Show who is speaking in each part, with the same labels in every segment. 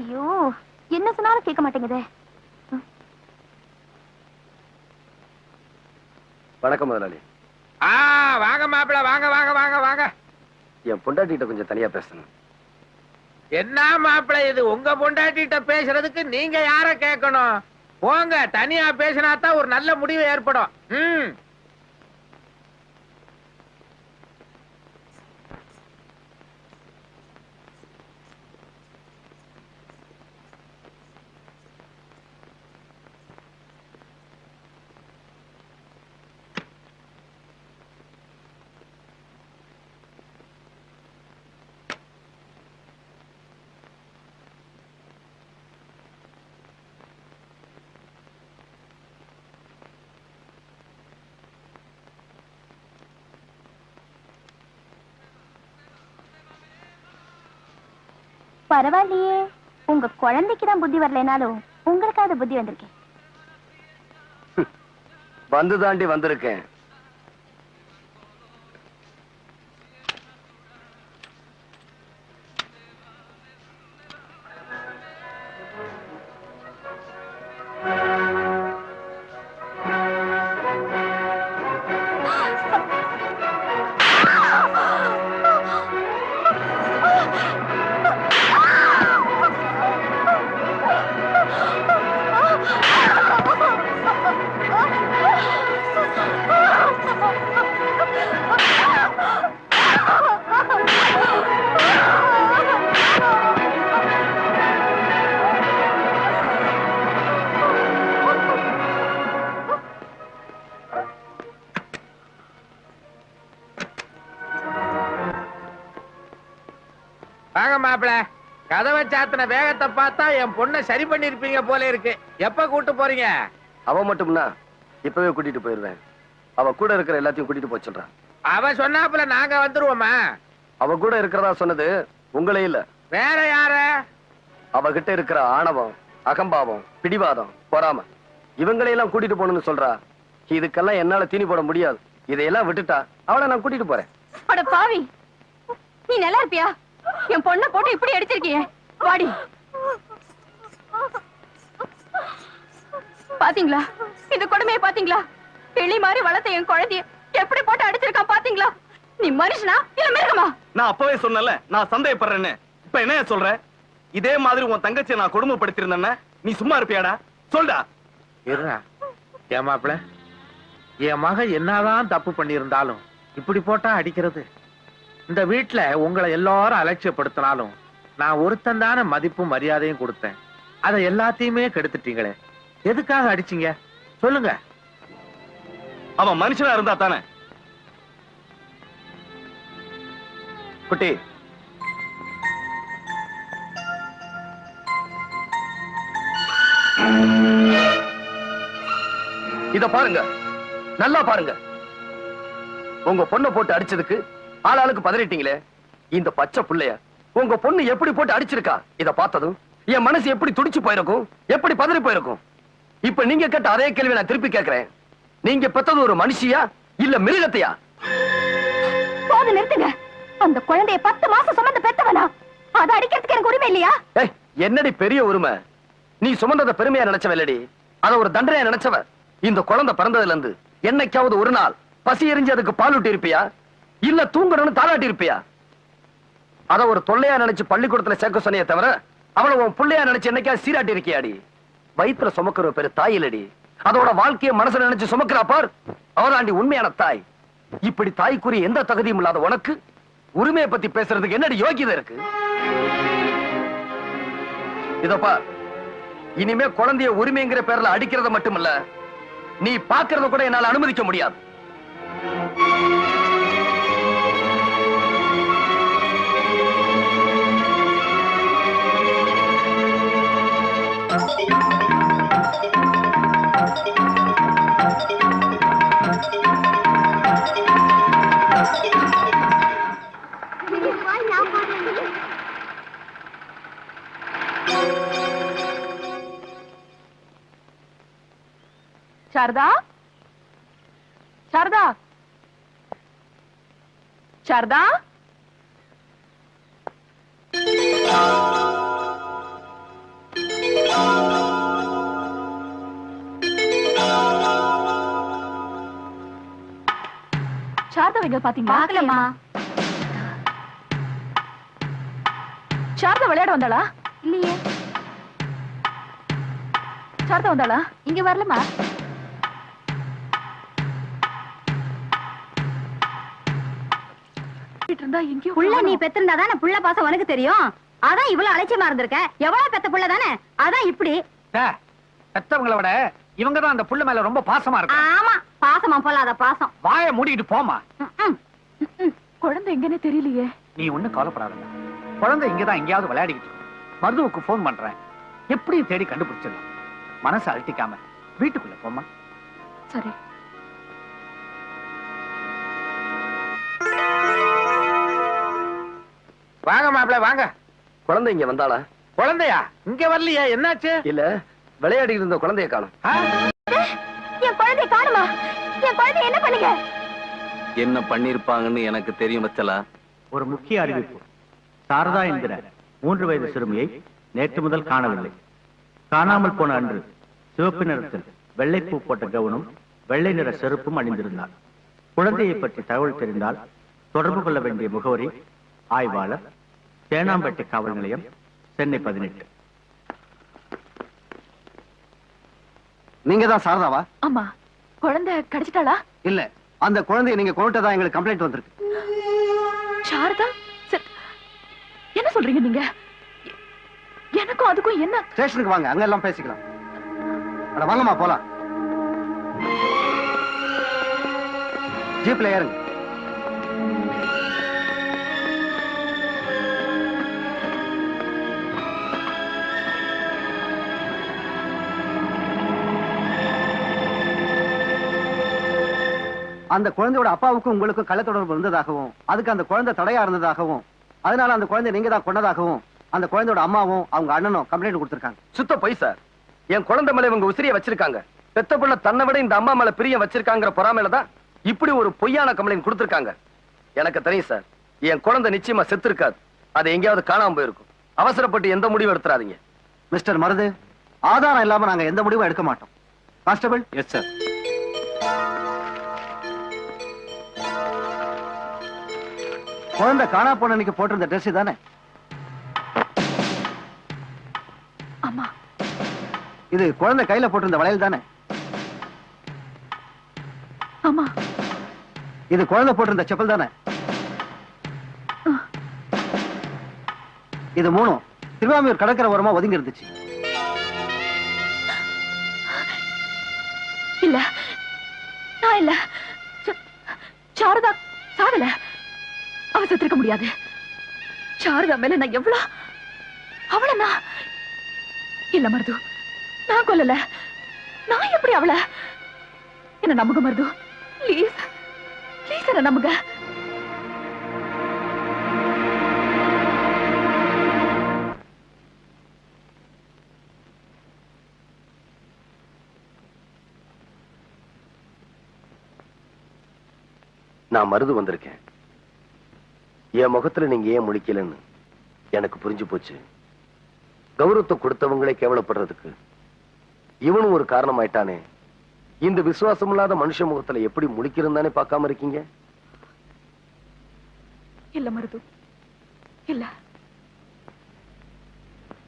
Speaker 1: ஐயோ என்ன சொன்னாலும் கேட்க மாட்டேங்குதே.
Speaker 2: வணக்கம் முதலாளி.
Speaker 3: ஆ வாங்க மாப்பிள வாங்க வாங்க வாங்க வாங்க.
Speaker 2: என் பொண்டாட்டிகிட்ட கொஞ்சம் தனியா பேசணும்.
Speaker 3: என்ன மாப்பிள இது? உங்க பொண்டாட்டிட்ட பேசுறதுக்கு நீங்க யார கேட்கணும்? போங்க தனியா பேசினா தான் ஒரு நல்ல முடிவு ஏற்படும். ம்.
Speaker 1: பரவாயில்லையே. உங்க குழந்தைக்கு தான் புத்தி வரலைனாலும் உங்களுக்காவது புத்தி வந்திருக்கேன்.
Speaker 2: வந்து தாண்டி வந்திருக்கேன்.
Speaker 3: வாங்க மாப்பிள. கதவை சாத்தின வேகத்தை பார்த்தா என் பொண்ணை சரி பண்ணிருப்பீங்க போல இருக்கு. எப்ப கூட்டு போறீங்க?
Speaker 2: அவ மட்டும்னா இப்பவே கூட்டிட்டு போயிருவேன் அவ கூட இருக்கிற எல்லாத்தையும் கூட்டிட்டு போக சொல்றான்
Speaker 3: அவ சொன்னாப்புல நாங்க வந்துருவோமா?
Speaker 2: அவ கூட இருக்கிறதா சொன்னது உங்களே இல்ல.
Speaker 3: வேற யார?
Speaker 2: அவகிட்ட இருக்கிற ஆணவம் அகம்பாவம் பிடிவாதம் பொறாம இவங்களையெல்லாம் கூட்டிட்டு போகணும்னு சொல்றா. இதுக்கெல்லாம் என்னால தீனி போட முடியாது. இதையெல்லாம் விட்டுட்டா அவளை நான் கூட்டிட்டு போறேன்.
Speaker 1: அட பாவி. நீ நல்லா இருப்பியா? என் பொண்ணை போட்டு இப்படி அடிச்சிருக்கியே? வாடி. பாத்தீங்களா? இந்த கொடுமையை பாத்தீங்களா? கிளி மாதிரி வளர்த்த என் குழந்தைய எப்படி போட்டு அடிச்சிருக்கான் பாத்தீங்களா? நீ மனுஷனா இல்ல மிருகமா?
Speaker 4: நான் அப்பவே சொன்னல நான் சந்தேகப்படுறேன்னு. இப்ப என்ன சொல்ற? இதே மாதிரி உன் தங்கச்சியை நான் கொடுமைப்படுத்திருந்தேன்னா நீ சும்மா இருப்பியாடா? சொல்டா.
Speaker 3: இருடா. ஏன் மாப்பிள? என் மக என்னதான் தப்பு பண்ணியிருந்தாலும் இப்படி போட்டா அடிக்கிறது. இந்த வீட்டுல உங்களை எல்லாரும் அலட்சியப்படுத்தினாலும் நான் ஒருத்தன் தானே மதிப்பும் மரியாதையும் கொடுத்தேன். அதை எல்லாத்தையுமே கெடுத்துட்டீங்களே. எதுக்காக அடிச்சீங்க? சொல்லுங்க.
Speaker 4: அவன் மனுஷனா இருந்தா தானே?
Speaker 2: குட்டி. இத பாருங்க. நல்லா பாருங்க. உங்க பொண்ணை போட்டு அடிச்சதுக்கு ஆளாளுக்கு பதறிட்டீங்களே? இந்த பச்சை புள்ளைய உங்க பொண்ணு எப்படி போட்டு அடிச்சிருக்கா? இத பார்த்ததும் என் மனசு எப்படி துடிச்சு போயிருக்கும்? எப்படி பதறி போயிருக்கும்? இப்ப நீங்க கேட்ட அதே கேள்வி நான் திருப்பி கேக்குறேன் நீங்க பெத்தது ஒரு மனுஷியா? இல்ல மிருகத்தையா?
Speaker 1: போது நிறுத்துங்க. அந்த குழந்தைய பத்து மாசம் சுமந்து பெத்தவனா? அதை அடிக்கிறதுக்கு எனக்கு உரிமை இல்லையா?
Speaker 2: என்னடி பெரிய உரிமை? நீ சுமந்தத பெருமையா நினைச்சவ இல்லடி அத ஒரு தண்டனையா நினைச்சவ. இந்த குழந்தை பிறந்ததுல இருந்து என்னைக்காவது ஒரு நாள் பசி எரிஞ்சு அதுக்கு பால் ஊட்டி இருப்பியா? இல்ல தூங்கணும்னு தாளாட்டி இருப்பியா? அத ஒரு தொல்லையா நினைச்சு பள்ளிக்கூடத்துல சேர்க்க சொன்னியே தவிர அவளை உன் புள்ளையா நினைச்சு என்னைக்கா சீராட்டி இருக்கியாடி? வயிற்றுல சுமக்கிற பேரு தாயிலடி அதோட வாழ்க்கைய மனசுல நினைச்சு சுமக்கிறா பார் அவராண்டி உண்மையான தாய். இப்படி தாய்க்குரிய எந்த தகுதியும் இல்லாத உனக்கு உரிமையை பத்தி பேசுறதுக்கு என்னடி யோகியதை இருக்கு? இதப்பா இனிமே குழந்தைய உரிமைங்கிற பேர்ல அடிக்கிறத இல்ல நீ பாக்குறத கூட என்னால அனுமதிக்க முடியாது.
Speaker 1: சாரதா? சாரதா? சாரதா? சார்தா எங்க பாத்தீங்க
Speaker 5: பாக்கலம்மா.
Speaker 1: சார்தா விளையாட வந்தாலா
Speaker 5: இல்லையே.
Speaker 1: சாரதா வந்தாலா
Speaker 5: இங்க வரலமா
Speaker 1: இருந்தா எங்கேயோ
Speaker 5: புள்ள நீ. பெத்திருந்தா தானே புள்ள பாசம் உனக்கு தெரியும்? அதான் இவ்வளவு அலட்சியமா இருந்திருக்க. எவ்வளவு பெத்த புள்ள தானே அதான் இப்படி.
Speaker 6: பெத்தவங்கள விட இவங்க தான் அந்த புள்ள மேல ரொம்ப பாசமா இருக்கு?
Speaker 5: ஆமா பாசமா பொல்லாத பாசம்.
Speaker 6: வாயை மூடிட்டு போமா.
Speaker 1: குழந்தை எங்கன்னு தெரியலையே.
Speaker 6: நீ ஒண்ணும் கவலைப்படாத குழந்தை இங்கதான் எங்கேயாவது விளையாடிக்கிட்டு. மருதுவுக்கு போன் பண்றேன். எப்படியும் தேடி கண்டுபிடிச்சிடலாம். மனசை அழட்டிக்காம வீட்டுக்குள்ள போமா
Speaker 1: சரி.
Speaker 3: வாங்க மாப்பிள வாங்க.
Speaker 2: குழந்தை இங்க வந்தாளா?
Speaker 3: குழந்தையா? இங்க வரலையா? என்னாச்சு?
Speaker 2: இல்ல விளையாடி இருந்த குழந்தைய காணும்?
Speaker 5: என் குழந்தை காணுமா? என் குழந்தை என்ன பண்ணுங்க?
Speaker 4: என்ன பண்ணிருப்பாங்கன்னு எனக்கு தெரியும் வச்சலா
Speaker 7: ஒரு முக்கிய அறிவிப்பு. சாரதா என்கிற மூன்று வயது சிறுமியை நேற்று முதல் காணவில்லை. காணாமல் போன அன்று சிவப்பு நிறத்தில் வெள்ளைப்பூ போட்ட கவுனும் வெள்ளை நிற செருப்பும் அணிந்திருந்தார். குழந்தையை பற்றி தகவல் தெரிந்தால் தொடர்பு கொள்ள வேண்டிய முகவரி ஆய்வாளர் தேனாம்பேட்டை காவல் நிலையம் சென்னை பதினெட்டு.
Speaker 2: நீங்க தான் சாரதாவா?
Speaker 1: ஆமா. குழந்தை கிடைச்சிட்டாளா?
Speaker 2: இல்ல அந்த குழந்தைய நீங்க கொண்டுட்டதா எங்களுக்கு கம்ப்ளைண்ட் வந்திருக்கு.
Speaker 1: சாரதா என்ன சொல்றீங்க நீங்க? எனக்கும் அதுக்கும் என்ன?
Speaker 2: ஸ்டேஷனுக்கு வாங்க அங்க எல்லாம் பேசிக்கலாம். அட வாங்கம்மா போலாம். ஜீப்ல ஏறுங்க. அந்த குழந்தையோட அப்பாவுக்கும் உங்களுக்கும் கள்ள தொடர்பு இருந்ததாகவும் அதுக்கு அந்த குழந்தை தடையா இருந்ததாகவும் அதனால அந்த குழந்தை நீங்க தான் கொண்டதாகவும் அந்த குழந்தையோட அம்மாவும் அவங்க அண்ணனும் கம்ப்ளைண்ட் கொடுத்திருக்காங்க. சுத்த பொய் சார் என் குழந்தை மேல இவங்க உசிரிய வச்சிருக்காங்க. பெத்த புள்ள தன்னை விட இந்த அம்மா மேல பிரியம் வச்சிருக்காங்கிற பொறாமையில தான் இப்படி ஒரு பொய்யான கம்ப்ளைண்ட் கொடுத்திருக்காங்க. எனக்கு தெரியும் சார் என் குழந்தை நிச்சயமா செத்து இருக்காது. அது எங்கேயாவது காணாம போயிருக்கும். அவசரப்பட்டு எந்த முடிவும் எடுத்துறாதீங்க. மிஸ்டர் மருது ஆதாரம் இல்லாம நாங்க எந்த முடிவும் எடுக்க மாட்டோம். கான்ஸ்டபிள்?
Speaker 4: எஸ் சார்
Speaker 2: குழந்தை காணா போன அன்னைக்கு போட்டிருந்த ட்ரெஸ் தானே
Speaker 1: ஆமா
Speaker 2: இது குழந்தை கையில போட்டிருந்த வளையல் தானே?
Speaker 1: ஆமா
Speaker 2: இது குழந்தை போட்டிருந்த செப்பல் தானே? இது மூணும் திருவாமியூர் கடற்கரை ஓரமா ஒதுங்கி இருந்துச்சு.
Speaker 1: இல்ல. நான் இல்ல. சாரதா சாகல அவ செத்திருக்க முடியாது? சாரதா மேல நான் எவ்வளோ அவள நான் இல்ல மருது நான் கொல்லல. நான் எப்படி அவள என்ன நம்புங்க மருது. ப்ளீஸ் ப்ளீஸ் என்ன நம்புங்க.
Speaker 2: நான் மருது வந்திருக்கேன். என் முகத்துல நீங்க ஏன் முழிக்கலன்னு எனக்கு புரிஞ்சு போச்சு. கௌரவத்தை கொடுத்தவங்களே கேவலப்படுறதுக்கு இவனும் ஒரு காரணம் ஆயிட்டானே இந்த விசுவாசம் இல்லாத மனுஷ முகத்துல எப்படி முழிக்கிறந்தானே பார்க்காம இருக்கீங்க?
Speaker 1: இல்ல மருது. இல்ல.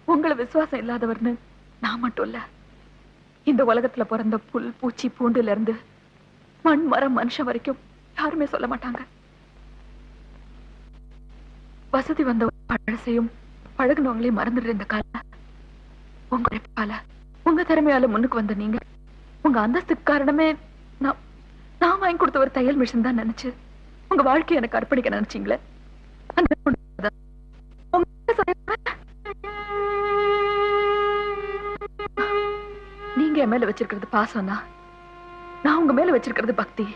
Speaker 1: உங்களை விசுவாசம் இல்லாதவர்னு நான் மட்டும் இல்ல. இந்த உலகத்துல பிறந்த புல் பூச்சி பூண்டுல இருந்து மண் மரம் மனுஷன் வரைக்கும் யாருமே சொல்ல மாட்டாங்க. வசதி வந்த பழசையும் பழகினவங்களையும் மறந்துடுற இந்த கால. உங்க உழைப்பால உங்க திறமையால முன்னுக்கு வந்த நீங்க. உங்க அந்தஸ்துக்கு காரணமே நான் நான் வாங்கி கொடுத்த ஒரு தையல் மிஷின் தான் நினைச்சு உங்க வாழ்க்கையை எனக்கு அர்ப்பணிக்க நினைச்சீங்களே? அந்த நீங்க என் மேல வச்சிருக்கிறது பாசம்னா நான் உங்க மேல வச்சிருக்கிறது பக்தி.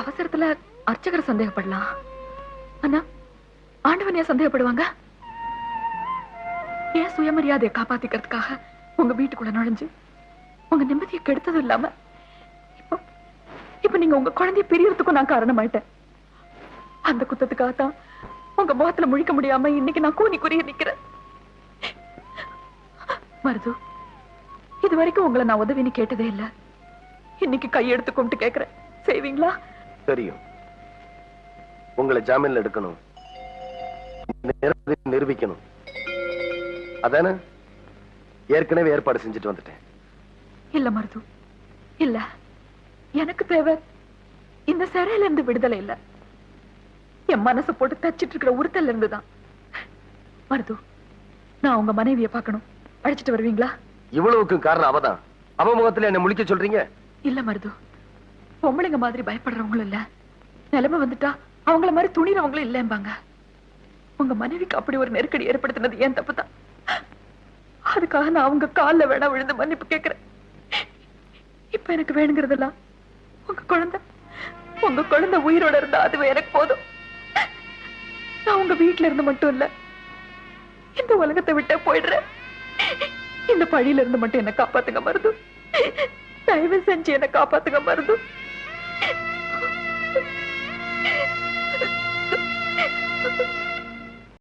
Speaker 1: அவசரத்துல அர்ச்சகரை சந்தேகப்படலாம். அண்ணா ஆண்டவன் ஏன் சந்தேகப்படுவாங்க? ஏன் சுயமரியாதையை காப்பாத்திக்கிறதுக்காக உங்க வீட்டுக்குள்ள நுழைஞ்சு உங்க நிம்மதியை கெடுத்ததும் இல்லாம இப்போ இப்ப நீங்க உங்க குழந்தைய பிரியறதுக்கும் நான் காரணமாயிட்டேன். அந்த குத்தத்துக்காகத்தான் உங்க முகத்துல முழிக்க முடியாம இன்னைக்கு நான் கூனி குறிய நிக்கிறேன். மருது இது வரைக்கும் உங்களை நான் உதவின்னு கேட்டதே இல்ல. இன்னைக்கு கையெடுத்து கும்பிட்டு கேக்குறேன். செய்வீங்களா?
Speaker 2: தெரியும். உங்களை ஜாமீன்ல எடுக்கணும். நிரூபிக்கணும். அதானே? ஏற்கனவே ஏற்பாடு செஞ்சுட்டு வந்துட்டேன்.
Speaker 1: இல்ல மருது. இல்ல. எனக்கு தேவை. இந்த சிறையில இருந்து விடுதலை இல்ல. என் மனசை போட்டு தச்சிட்டு இருக்கிற உறுத்தல்ல இருந்து தான் மருது நான் உங்க மனைவிய பார்க்கணும். அழைச்சிட்டு வருவீங்களா?
Speaker 2: இவ்வளவுக்கு காரணம் அவதான். அவ முகத்துல என்ன முழிக்க சொல்றீங்க?
Speaker 1: இல்ல மருது. பொம்பளைங்க மாதிரி பயப்படுறவங்களும் இல்ல. நிலைமை வந்துட்டா அவங்கள மாதிரி துணிறவங்களும் இல்லம்பாங்க. உங்க மனைவிக்கு அப்படி ஒரு நெருக்கடி ஏற்படுத்தினது ஏன் தப்பு தான் அதுக்காக நான் அவங்க காலில் வேணா விழுந்து மன்னிப்பு கேட்கிறேன். இப்ப எனக்கு வேணுங்கிறதெல்லாம் உங்க குழந்தை உங்க குழந்தை உயிரோட இருந்தா அதுவே எனக்கு போதும். நான் உங்க வீட்டுல இருந்து மட்டும் இல்ல இந்த உலகத்தை விட்ட போயிடுறேன். இந்த பழியில இருந்து மட்டும் என்ன காப்பாத்துங்க மருது. தயவு செஞ்சு என்ன காப்பாத்துங்க மருது.